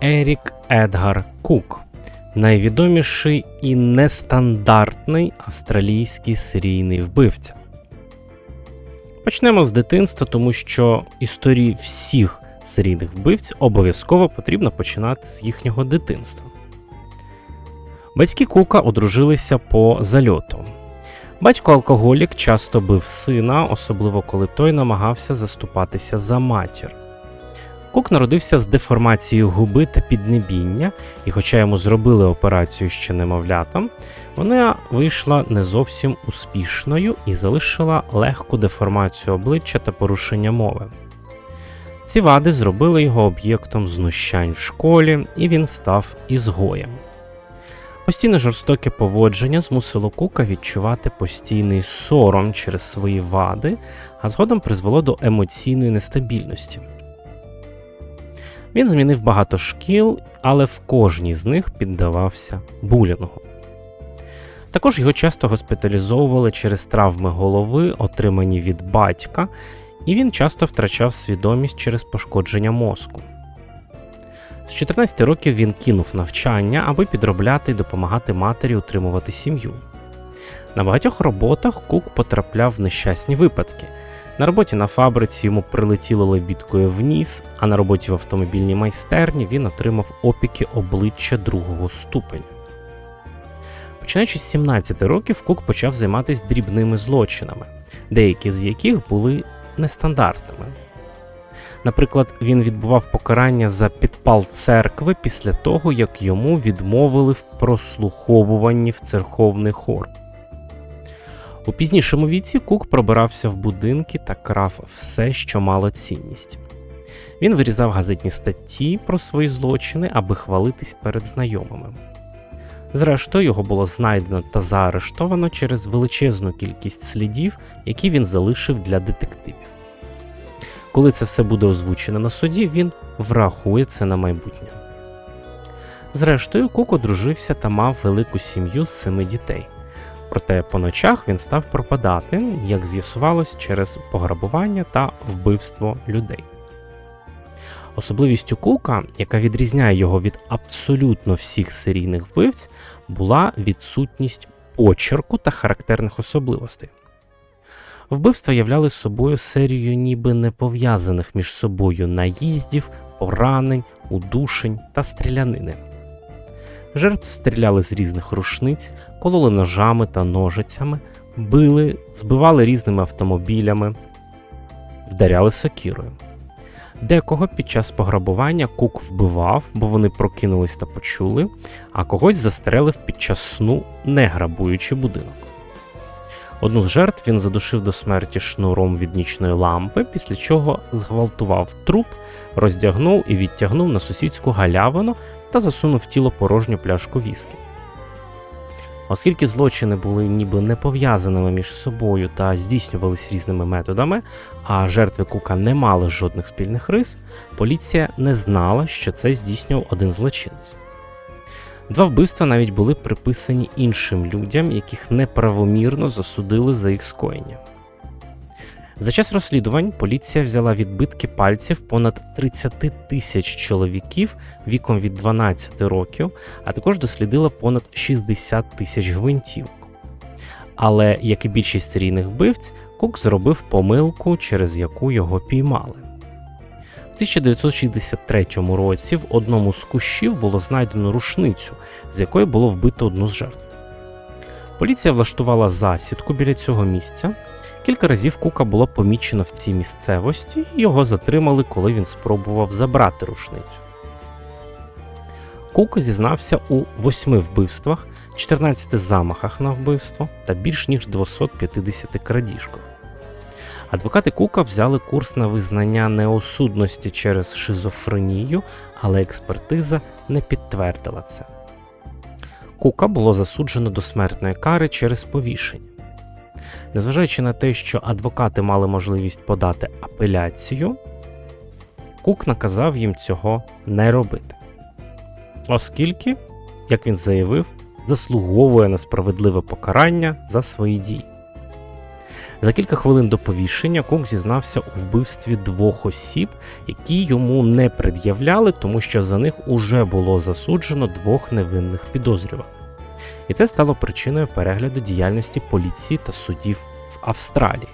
Ерік Едгар Кук, найвідоміший і нестандартний австралійський серійний вбивця. Почнемо з дитинства, тому що історії всіх серійних вбивць обов'язково потрібно починати з їхнього дитинства. Батьки Кука одружилися по зальоту. Батько алкоголік часто бив сина, особливо коли той намагався заступатися за матір. Кук народився з деформацією губи та піднебіння, і, хоча йому зробили операцію ще немовлятам, вона вийшла не зовсім успішною і залишила легку деформацію обличчя та порушення мови. Ці вади зробили його об'єктом знущань в школі, і він став ізгоєм. Постійне жорстоке поводження змусило Кука відчувати постійний сором через свої вади, а згодом призвело до емоційної нестабільності. Він змінив багато шкіл, але в кожній з них піддавався булінгу. Також його часто госпіталізовували через травми голови, отримані від батька, і він часто втрачав свідомість через пошкодження мозку. З 14 років він кинув навчання, аби підробляти і допомагати матері утримувати сім'ю. На багатьох роботах Кук потрапляв в нещасні випадки. На роботі на фабриці йому прилетіло лебідкою в ніс, а на роботі в автомобільній майстерні він отримав опіки обличчя другого ступеня. Починаючи з 17 років, Кук почав займатися дрібними злочинами, деякі з яких були нестандартними. Наприклад, він відбував покарання за підпал церкви після того, як йому відмовили в прослуховуванні в церковний хор. У пізнішому віці Кук пробирався в будинки та крав все, що мало цінність. Він вирізав газетні статті про свої злочини, аби хвалитись перед знайомими. Зрештою, його було знайдено та заарештовано через величезну кількість слідів, які він залишив для детективів. Коли це все буде озвучено на суді, він врахує це на майбутнє. Зрештою, Кук одружився та мав велику сім'ю з семи дітей. Проте по ночах він став пропадати, як з'ясувалось, через пограбування та вбивство людей. Особливістю Кука, яка відрізняє його від абсолютно всіх серійних вбивць, була відсутність почерку та характерних особливостей. Вбивства являли собою серію ніби не пов'язаних між собою наїздів, поранень, удушень та стрілянини. Жертв стріляли з різних рушниць, кололи ножами та ножицями, били, збивали різними автомобілями, вдаряли сокірою. Декого під час пограбування кук вбивав, бо вони прокинулись та почули, а когось застрелив під час сну, не грабуючи будинок. Одну з жертв він задушив до смерті шнуром від нічної лампи, після чого зґвалтував труп, роздягнув і відтягнув на сусідську галявину та засунув в тіло порожню пляшку віскі. Оскільки злочини були ніби не пов'язаними між собою та здійснювались різними методами, а жертви Кука не мали жодних спільних рис, поліція не знала, що це здійснював один злочинець. Два вбивства навіть були приписані іншим людям, яких неправомірно засудили за їх скоєння. За час розслідувань поліція взяла відбитки пальців понад 30 тисяч чоловіків віком від 12 років, а також дослідила понад 60 тисяч гвинтівок. Але, як і більшість серійних вбивць, Кук зробив помилку, через яку його піймали. В 1963 році в одному з кущів було знайдено рушницю, з якої було вбито одну з жертв. Поліція влаштувала засідку біля цього місця. Кілька разів Кука було помічено в цій місцевості, і його затримали, коли він спробував забрати рушницю. Кука зізнався у восьми вбивствах, 14 замахах на вбивство та більш ніж 250 крадіжках. Адвокати Кука взяли курс на визнання неосудності через шизофренію, але експертиза не підтвердила це. Кука було засуджено до смертної кари через повішення. Незважаючи на те, що адвокати мали можливість подати апеляцію, Кук наказав їм цього не робити. Оскільки, як він заявив, заслуговує на справедливе покарання за свої дії. За кілька хвилин до повішення Кук зізнався у вбивстві двох осіб, які йому не пред'являли, тому що за них уже було засуджено двох невинних підозрюваних. І це стало причиною перегляду діяльності поліції та судів в Австралії.